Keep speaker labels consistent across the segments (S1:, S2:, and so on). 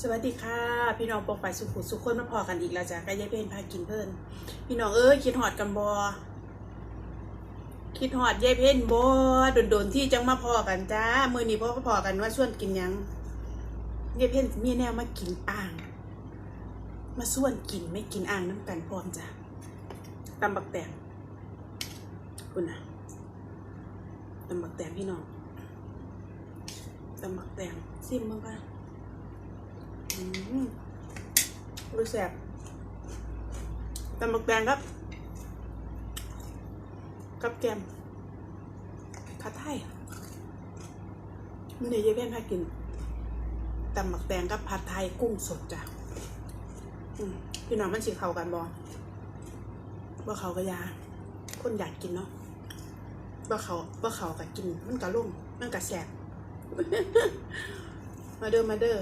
S1: สวัสดีค่ะ พี่น้องปกไปสุขุสุขคนมาพอกันอีกแล้วจ้ะก็ยายเพนพากินเพิ่นพี่น้องเอ้ยคิดหอดกันบอคิดหอดยายเพนบอโดนๆที่จังมาพอกันจ้ามือนี้พ่อพอกันว่าชวนกินยังยายเพนมีแนวมากินอ่าง มาส่วนกินไม่กินอ่างน้ำกันพร้อมจ้ะตำบักแตงคุณนะตำบักแตงพี่น้องตำบักแตงซิมบ้างป่ะ รู้แสบตำบักแตงครับ กับแกมผัดไทยมื่อนี้ยายเพ่นพากินตำบักแตงกับผัดไทยกุ้งสดจ้ะพี่น้องมันสิเข้ากันบอว่าเขาก็ยา คนอยากกินเนาะว่าเขาว่าเขาก็กิน มันก็ลุ่มมันก็แสบมาเด้อมาเด้อ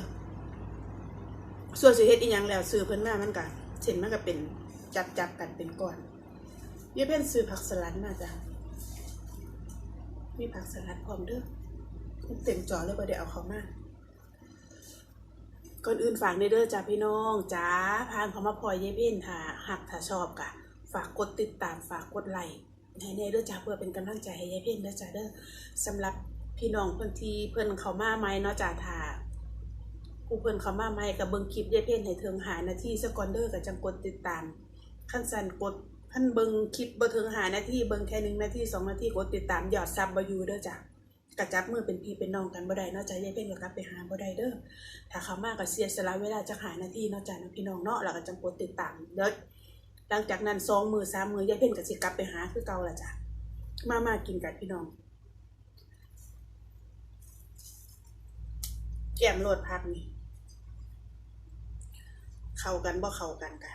S1: ส่วนสิเฮ็ดอีหยังแล้วซื้อเพิ่นมามันก็เส้นมันก็เป็นจับจับกันเป็นก้อนยายเพิ่นซื้อผักสลัดมาจ้ะมีผักสลัดพร้อมเด้อเต็มจอเลยบ่ได้เอาเขามาก่อนอื่นฝากในเด้อจ้าพี่น้องจ้าพานเขามาพลอยยายเพิ่นถ้าหักถ้าชอบกะ ฝากกดติดตามฝากกดไลค์ให้แน่เด้อจ้าเพื่อเป็นกำลังใจให้ยายเพิ่นเด้อจ้าเด้อสำหรับพี่น้องเพิ่อนที่เพิ่อนเขามาใหมเนาะจ้าถ้า ผู้เพิ่นเข้ามาใหม่กับเบิ่งคลิปยายเพ่นให้ถึงหานาทีสกอนเดอร์กับจังกดติดตามขั้นสั่นกดขั้นเบิ่งคลิปบ่ถึงหานาทีเบิ่งแค่หนึ่งนาทีสองนาทีกดติดตามยอดซับบ่อยู่เด้อจ้ะกระจับมือเป็นพี่เป็นน้องกันบ่ได้เนาะจ้ะยายเพ่นก็กลับไปหาบ่ได้เด้อถ้าเข้ามาก็เสียสละเวลาจักหานาทีเนาะจ้ะเนาะพี่น้องเนาะแล้วก็จังกดติดตามเด้อหลังจากนั้นสองมือสามมือยายเพ่นก็สิกลับไปหาคือเก่าล่ะจ้ะมามากินกันพี่น้องแกมโหลดพักนี่ เข้ากันบ่เข้ากันกะ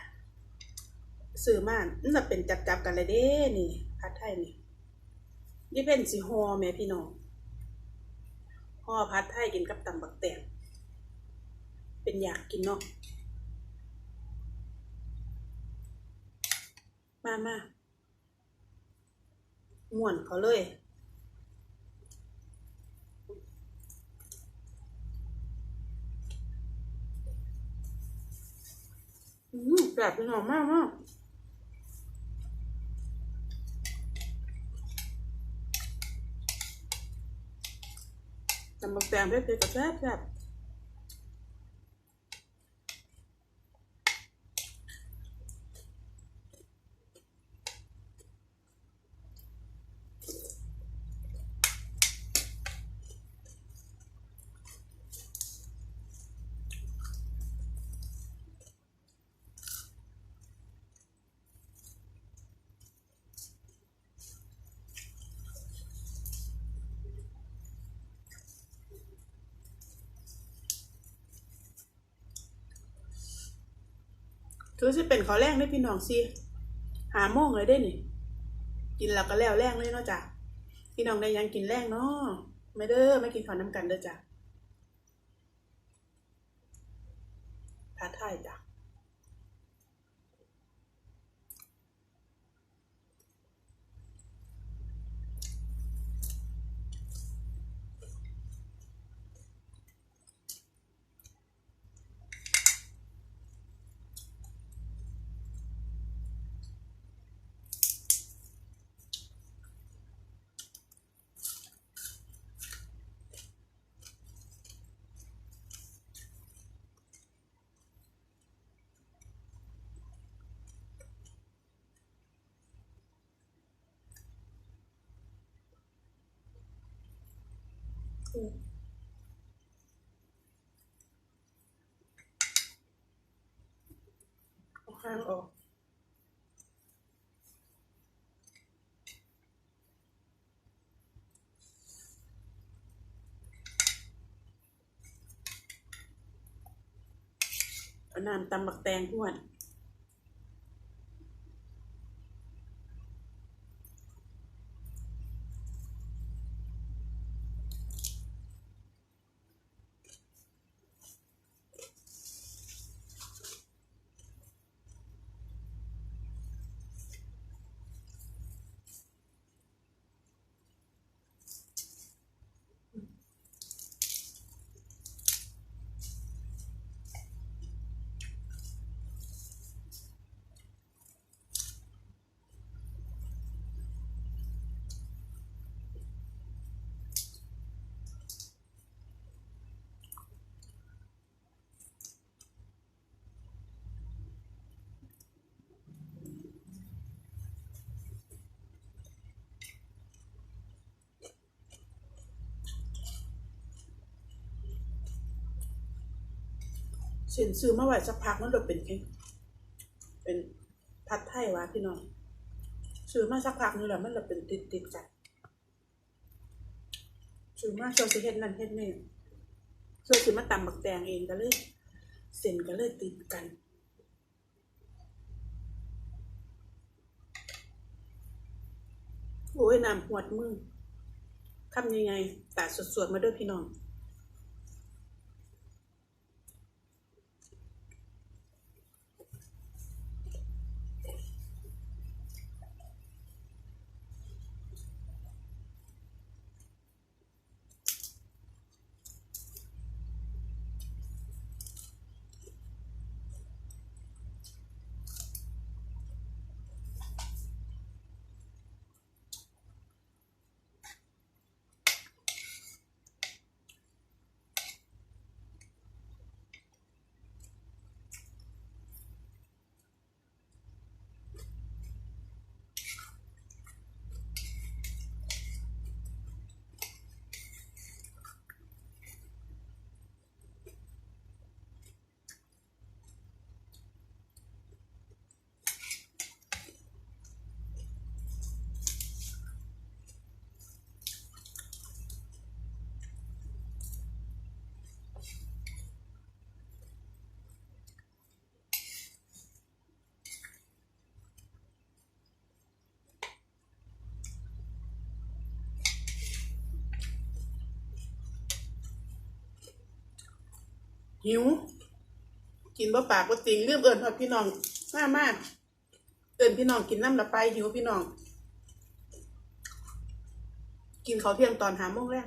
S1: ซื้อมามันจะเป็นจับจับๆกันเลยเด้นี่ผัดไทยนี่ยี่เป็นสิฮอแม่พี่น้องฮอผัดไทยกินกับตำบักแตงเป็นอยากกินเนาะมามาม่วนเขาเลย แบบพี่น้องมากมากตำบักแตงเผ็ดๆกับแซ่บแคือสิเป็นขอแรงได้พี่น้องสิหาโมงเลยได้นี่กินแล้วก็แล้วแรงเลยเนาะจ้ะพี่น้องได้ยังกินแรงเนาะไม่เด้อไม่กินข้าวน้ำกันเด้อจ้ะท้าทายจ้ะ อืมเอาข้างออกเอาน้ำตำบักแตงพวน เส้นซื้อมาไว้สักพักมันจะเป็นแค่เป็นผัดไทยวะพี่น้องซื้อมาสักพักนี่แหละมันจะเป็นติดติดกันซื้อมาเจ้าสิเฮ็ดนั่นเฮ็ดนี่เจ้าสิมาตำบักแตงเองก็เลยเส้นก็เลยติดกันโอ้ยน้ำหวดมือทำยังไงตัดสดๆมาด้วยพี่น้อง หิว กินบ่ปากบ่ติงเรื่องเอิญพอพี่น้องมากมากเอิญพี่น้องกินน้ำละไปหิวพี่น้อง กินเขาวเที่ยงตอนหาโมงแรก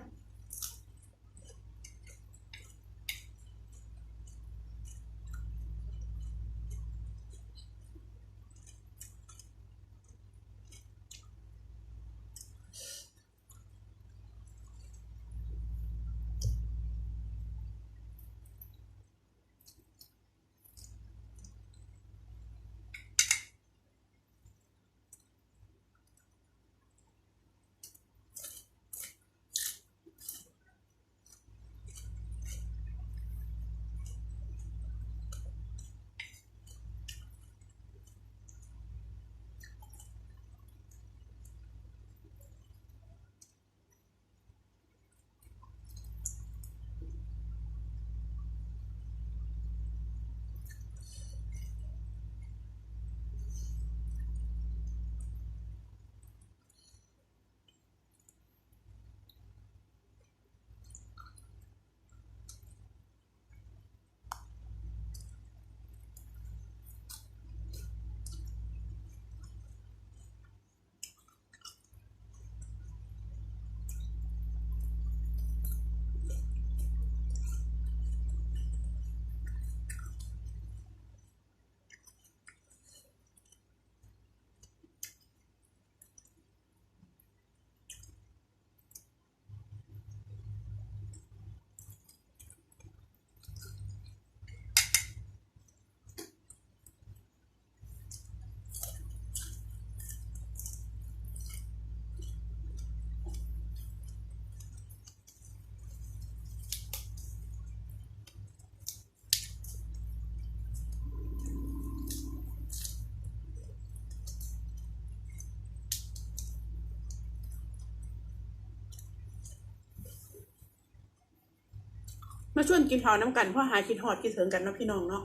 S1: มาชวนกินหอน้ำกันเพราะหาคิดหอดคิดถึงกันเนาะพี่น้องเนาะ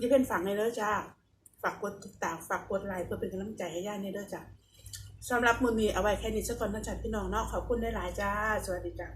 S1: ที่เพื่อนฝากในเด้อจ้า ฝากกดติดตามฝากกดไลค์เพื่อเป็นกำลังใจให้ย่าในเด้อจ้าสำหรับมือมีเอาไว้แค่นี้สัก่อนนะจ๊ะพี่น้องเนาะขอบคุณได้หลายจ้า สวัสดีจ้า